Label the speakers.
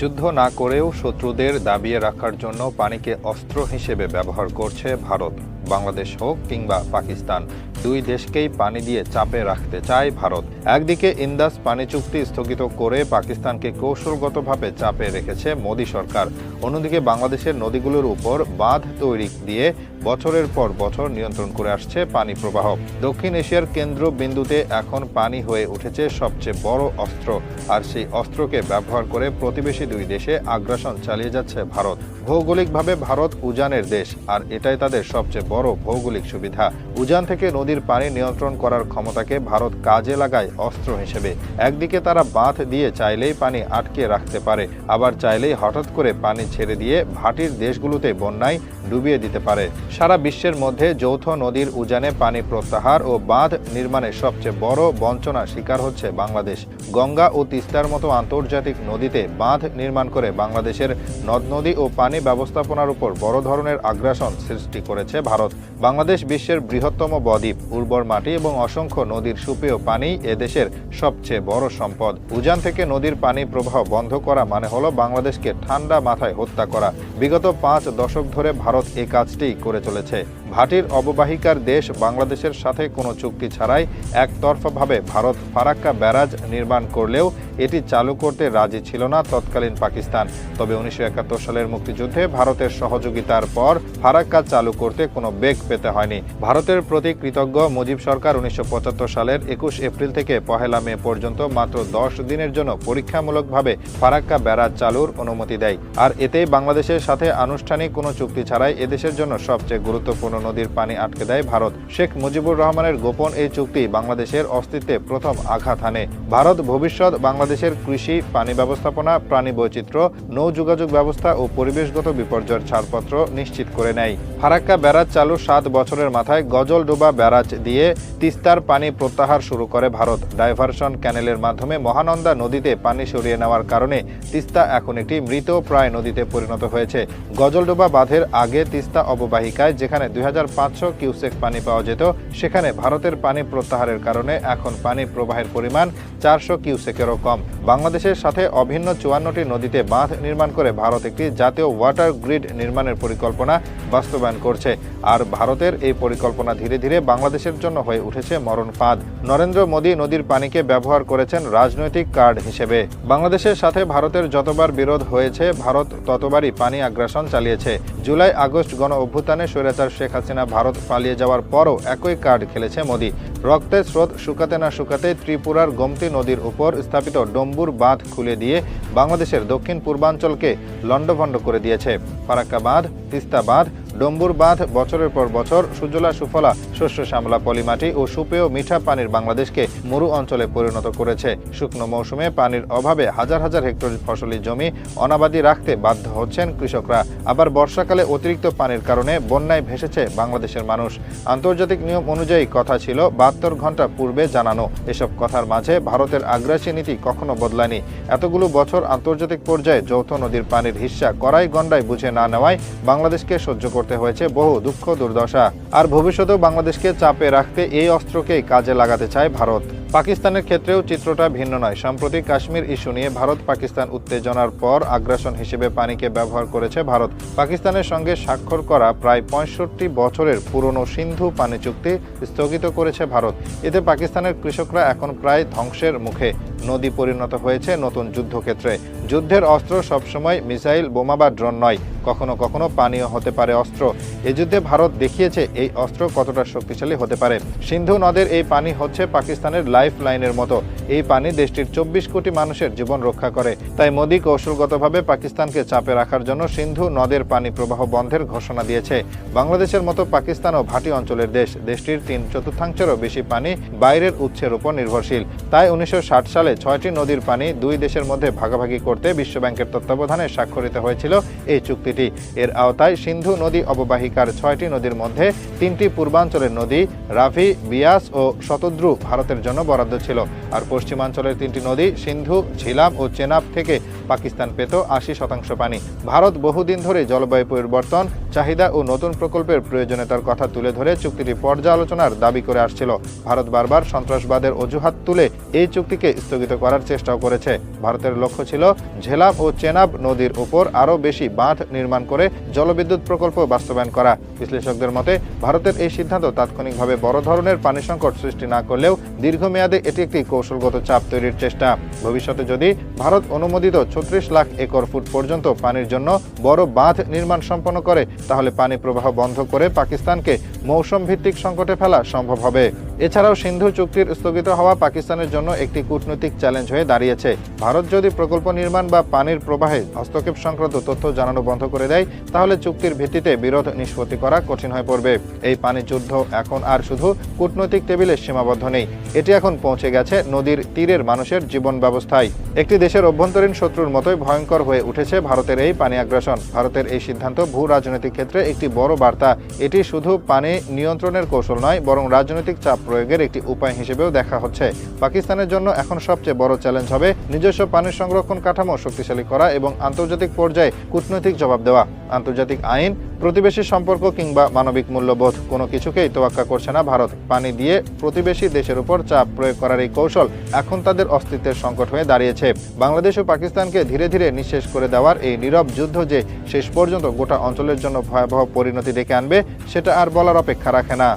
Speaker 1: যুদ্ধ না করেও শত্রুদের দাবিয়ে রাখার জন্য পানিকে অস্ত্র হিসেবে ব্যবহার করছে ভারত, বাংলাদেশ হোক কিংবা পাকিস্তান। দুই দেশকেই পানি দিয়ে চাপে রাখতে চায় ভারত। একদিকে ইন্দাস পানি চুক্তি স্থগিত করে পাকিস্তানকে কৌশলগতভাবে চাপে রেখেছে মোদী সরকার। অন্যদিকে বাংলাদেশের নদীগুলোর উপর বাঁধ তৈরি দিয়ে বছরের পর বছর নিয়ন্ত্রণ করে আসছে পানি প্রবাহ। দক্ষিণ এশিয়ার কেন্দ্র বিন্দুতে এখন পানি হয়ে উঠেছে সবচেয়ে বড় অস্ত্র। আর সেই অস্ত্রকে ব্যবহার করে প্রতিবেশী দুই দেশে আগ্রাসন চালিয়ে যাচ্ছে ভারত। ভৌগোলিকভাবে ভারত উজানের দেশ, আর এটাই তাদের সবচেয়ে বড় ভৌগোলিক সুবিধা। উজান থেকে নদীর পানি নিয়ন্ত্রণ করার ক্ষমতাকে ভারত কাজে লাগায় অস্ত্র হিসেবে। একদিকে তারা বাঁধ দিয়ে চাইলেই পানি আটকে রাখতে পারে, আবার চাইলেই হঠাৎ করে পানি ছেড়ে দিয়ে ভাটির দেশগুলোতে বন্যায় ডুবিয়ে দিতে পারে। সারা বিশ্বের মধ্যে যৌথ নদীর উজানে পানি প্রত্যাহার ও বাঁধ নির্মাণের সবচেয়ে বড় বঞ্চনা শিকার হচ্ছে বাংলাদেশ। গঙ্গা ও তিস্তার মতো আন্তর্জাতিক নদীতে বাঁধ নির্মাণ করে বাংলাদেশের নদ নদী ও পানি ব্যবস্থাপনার উপর বড় ধরনের আগ্রাসন সৃষ্টি করেছে ভারত। বাংলাদেশ বিশ্বের বৃহত্তম বদ্বীপ। উর্বর মাটি এবং অসংখ্য নদীর সুপেয় পানি এদেশের সবচেয়ে বড় সম্পদ। উজান থেকে নদীর পানি প্রবাহ বন্ধ করা মানে হলো বাংলাদেশকে ঠান্ডা মাথায় হত্যা করা। বিগত পাঁচ দশক ধরে ভারত এ কাজটি করে চলেছে। ভাটির অববাহিকার দেশ বাংলাদেশের সাথে কোনো চুক্তি ছাড়াই একতরফাভাবে ভারত ফারাক্কা ব্যারাজ নির্মাণ করলেও এটি চালু করতে রাজি ছিল না তৎকালীন পাকিস্তান। তবে উনিশশো একাত্তর সালের মুক্তিযুদ্ধে ভারতের সহযোগিতার পর ফারাক্কা চালু করতে কোনো বেগ পেতে হয়নি। ভারতের প্রতি কৃতজ্ঞ মুজিব সরকার উনিশশো পঁচাত্তর সালের একুশ এপ্রিল থেকে পহেলা মে পর্যন্ত মাত্র দশ দিনের জন্য পরীক্ষামূলকভাবে ফারাক্কা ব্যারাজ চালুর অনুমতি দেয়। আর এতেই বাংলাদেশের সাথে আনুষ্ঠানিক কোনো চুক্তি ছাড়াই এদেশের জন্য সবচেয়ে গুরুত্বপূর্ণ নদীর পানি আটকে দেয় ভারত। শেখ মুজিবুর রহমানের গোপন এই চুক্তি বাংলাদেশের অস্তিত্বে প্রথম আঘাত হানে। ভারত ভবিষ্যৎ বাংলাদেশের কৃষি, পানি ব্যবস্থাপনা, প্রাণী বৈচিত্র্য, নৌ যোগাযোগ ব্যবস্থা ও পরিবেশগত বিপর্যয়ের ছাড়পত্র নিশ্চিত করে নেয়। ফারাক্কা ব্যারাজ চালু সাত বছরের মাথায় গজলডোবা ব্যারাজ দিয়ে তিস্তার পানি প্রত্যাহার শুরু করে ভারত। ডাইভারশন ক্যানেলের মাধ্যমে মহানন্দা নদীতে পানি সরিয়ে নেওয়ার কারণে তিস্তা এখন একটি মৃত প্রায় নদীতে পরিণত হয়েছে। গজলডোবা বাঁধের আগে তিস্তা অববাহিকায় যেখানে দুই হাজার পাঁচশো কিউসেক পানি পাওয়া যেত, সেখানে ভারতের পানি প্রত্যাহারের কারণে এখন পানি প্রবাহের পরিমাণ চারশো কিউসেকেরও কম। বাংলাদেশের সাথে অভিন্ন চুয়ান্নটি নদীতে বাঁধ নির্মাণ করে ভারত একটি জাতীয় ওয়াটার গ্রিড নির্মাণের পরিকল্পনা বাস্তবায়ন করছে। আর ভারতের এই পরিকল্পনা ধীরে ধীরে বাংলাদেশের জন্য হয়ে উঠেছে মরণ ফাঁদ নরেন্দ্র মোদী নদীর পানিকে ব্যবহার করেছেন রাজনৈতিক কার্ড হিসেবে। বাংলাদেশের সাথে ভারতের যতবার বিরোধ হয়েছে, ভারত ততবারই পানি আগ্রাসন চালিয়েছে। জুলাই আগস্ট গণ অভ্যুত্থানে স্বৈরাচার শেখ হাসিনা ভারত পালিয়ে যাওয়ার পরও একই কার্ড খেলেছে মোদী। রক্তের স্রোত শুকাতে না শুকাতে ত্রিপুরার গমতি নদীর উপর স্থাপিত ডম্বুর বাঁধ খুলে দিয়ে বাংলাদেশের দক্ষিণ পূর্বাঞ্চলকে লণ্ডভণ্ড করে দিয়েছে। ফারাক্কা বাঁধ তিস্তা বাঁধ ডম্বুর বাঁধ বছরের পর বছর সুজলা সুফলা শস্য শ্যামলা পলিমাটি ও সুপেয় মিঠা পানির বাংলাদেশকে মরু অঞ্চলে পরিণত করেছে। শুকনো মৌসুমে পানির অভাবে হাজার হাজার হেক্টর ফসলি জমি অনাবাদি রাখতে বাধ্য হচ্ছেন কৃষকরা। আবার বর্ষাকালে অতিরিক্ত পানির কারণে বন্যায় ভেসেছে বাংলাদেশের মানুষ। আন্তর্জাতিক নিয়ম অনুযায়ী কথা ছিল, বাহাত্তর ঘণ্টা পূর্বে জানানো। এসব কথার মাঝে ভারতের আগ্রাসী নীতি কখনো বদলায়নি এতগুলো বছর আন্তর্জাতিক পর্যায়ে যৌথ নদীর পানির হিস্সা কড়াই গন্ডায় বুঝে না নেওয়ায় বাংলাদেশকে সহ্য করতে হয়েছে বহু দুঃখ, দুর্দশা। আর ভবিষ্যতেও বাংলাদেশকে চাপে রাখতে এই অস্ত্রকেই কাজে লাগাতে চায় ভারত। পাকিস্তানের ক্ষেত্রেও চিত্রটা ভিন্ন নয়। সম্প্রতি কাশ্মীর ইস্যু নিয়ে ভারত পাকিস্তান উত্তেজনার পর আগ্রাসন হিসেবে পানিকে ব্যবহার করেছে ভারত। পাকিস্তানের সঙ্গে স্বাক্ষর করা প্রায় পঁয়ষট্টি বছরের পুরনো সিন্ধু পানি চুক্তি স্থগিত করেছে ভারত। এতে পাকিস্তানের কৃষকরা এখন প্রায় ধ্বংসের মুখে। নদী পরিণত হয়েছে নতুন যুদ্ধক্ষেত্রে। যুদ্ধের অস্ত্র সবসময় মিসাইল, বোমা বা ড্রোন নয়, কখনো কখনো পানীয় হতে পারে অস্ত্র। এ যুদ্ধে ভারত দেখিয়েছে এই অস্ত্র কতটা শক্তিশালী হতে পারে। সিন্ধু নদের এই পানি হচ্ছে পাকিস্তানের লাইফ লাইনের মতো। এই পানি দেশটির চব্বিশ কোটি মানুষের জীবন রক্ষা করে। তাই মোদী কৌশলগতভাবে পাকিস্তানকে চাপে রাখার জন্য সিন্ধু নদের পানি প্রবাহ বন্ধের ঘোষণা দিয়েছে। বাংলাদেশের মতো পাকিস্তানও ভাটি অঞ্চলের দেশ, দেশটির তিন চতুর্থাংশেরও বেশি পানি বাইরের উৎসের উপর নির্ভরশীল। তাই উনিশশো ষাট সালে ছয়টি নদীর পানি দুই দেশের মধ্যে ভাগাভাগি করতে বিশ্বব্যাংকের তত্ত্বাবধানে স্বাক্ষরিত হয়েছিল এই চুক্তিটি। এর আওতায় সিন্ধু নদী অববাহিকার ছয়টি নদীর মধ্যে তিনটি পূর্বাঞ্চলের নদী রাভি, বিয়াস ও শতদ্রু ভারতের জন্য বরাদ্দ ছিল। আর পশ্চিমাঞ্চলের তিনটি নদী সিন্ধু ঝিলাম ও চেনাব থেকে পাকিস্তান পেত আশি শতাংশ পানি। ভারত বহুদিন ধরে জলবায়ু পরিবর্তন, চাহিদা ও নতুন প্রকল্পের প্রয়োজনীয়তার কথা তুলে ধরে চুক্তিটি পর্যালোচনার দাবি করে আসছিল। ভারত বারবার সন্ত্রাসবাদের অজুহাত তুলে এই চুক্তিকে স্থগিত করার চেষ্টাও করেছে। ভারতের লক্ষ্য ছিল ঝেলাম ও চেনাব নদীর উপর আরও বেশি বাঁধ নির্মাণ করে জলবিদ্যুৎ প্রকল্প বাস্তবায়ন করা। বিশ্লেষকদের মতে, ভারতের এই সিদ্ধান্ত তাৎক্ষণিকভাবে বড় ধরনের পানি সংকট সৃষ্টি না করলেও দীর্ঘমেয়াদে এটি একটি কৌশলগত চাপ তৈরির চেষ্টা। ভবিষ্যতে যদি ভারত অনুমোদিত ছত্রিশ লাখ একর ফুট পর্যন্ত পানির জন্য বড় বাঁধ নির্মাণ সম্পন্ন করে, তাহলে পানি প্রবাহ বন্ধ করে পাকিস্তানকে মৌসুম ভিত্তিক সংকটে ফেলা সম্ভব হবে। এছাড়াও সিন্ধু চুক্তির স্থগিত হওয়া পাকিস্তানের জন্য একটি কূটনৈতিক চ্যালেঞ্জ হয়ে দাঁড়িয়েছে। ভারত যদি প্রকল্প নির্মাণ বা পানির প্রবাহে হস্তক্ষেপ সংক্রান্ত তথ্য জানানো বন্ধ করে দেয়, তাহলে চুক্তির ভিত্তিতে বিরোধ নিষ্পত্তি করা কঠিন হয়ে পড়বে। এই পানি যুদ্ধ এখন আর শুধু কূটনৈতিক টেবিলে সীমাবদ্ধ নেই। এটি এখন পৌঁছে গেছে নদীর তীরের মানুষের জীবন ব্যবস্থায়। একটি দেশের অভ্যন্তরীণ শত্রুর মতোই ভয়ঙ্কর হয়ে উঠেছে ভারতের এই পানি আগ্রাসন। ভারতের এই সিদ্ধান্ত ভূ রাজনৈতিক ক্ষেত্রে একটি বড় বার্তা। এটি শুধু পানি নিয়ন্ত্রণের কৌশল নয়, বরং রাজনৈতিক চাপ প্রয়োগের একটি উপায় হিসেবেও দেখা হচ্ছে। পাকিস্তানের জন্য এখন সবচেয়ে বড় চ্যালেঞ্জ হবে নিজস্ব পানি সংরক্ষণ কাঠামো শক্তিশালী করা এবং আন্তর্জাতিক পর্যায়ে কূটনৈতিক জবাব দেওয়া। আন্তর্জাতিক আইন, প্রতিবেশী সম্পর্ক কিংবা মানবিক মূল্যবোধ, কোনো কিছুকেই তোয়াক্কা করছে না ভারত। পানি দিয়ে প্রতিবেশী দেশের উপর চাপ প্রয়োগ করার এই কৌশল এখন তাদের অস্তিত্বের সংকট হয়ে দাঁড়িয়েছে। বাংলাদেশ ও পাকিস্তানকে ধীরে ধীরে নিঃশেষ করে দেওয়ার এই নীরব যুদ্ধ যে শেষ পর্যন্ত গোটা অঞ্চলের জন্য ভয়াবহ পরিণতি ডেকে আনবে, সেটা আর বলার অপেক্ষা রাখে না।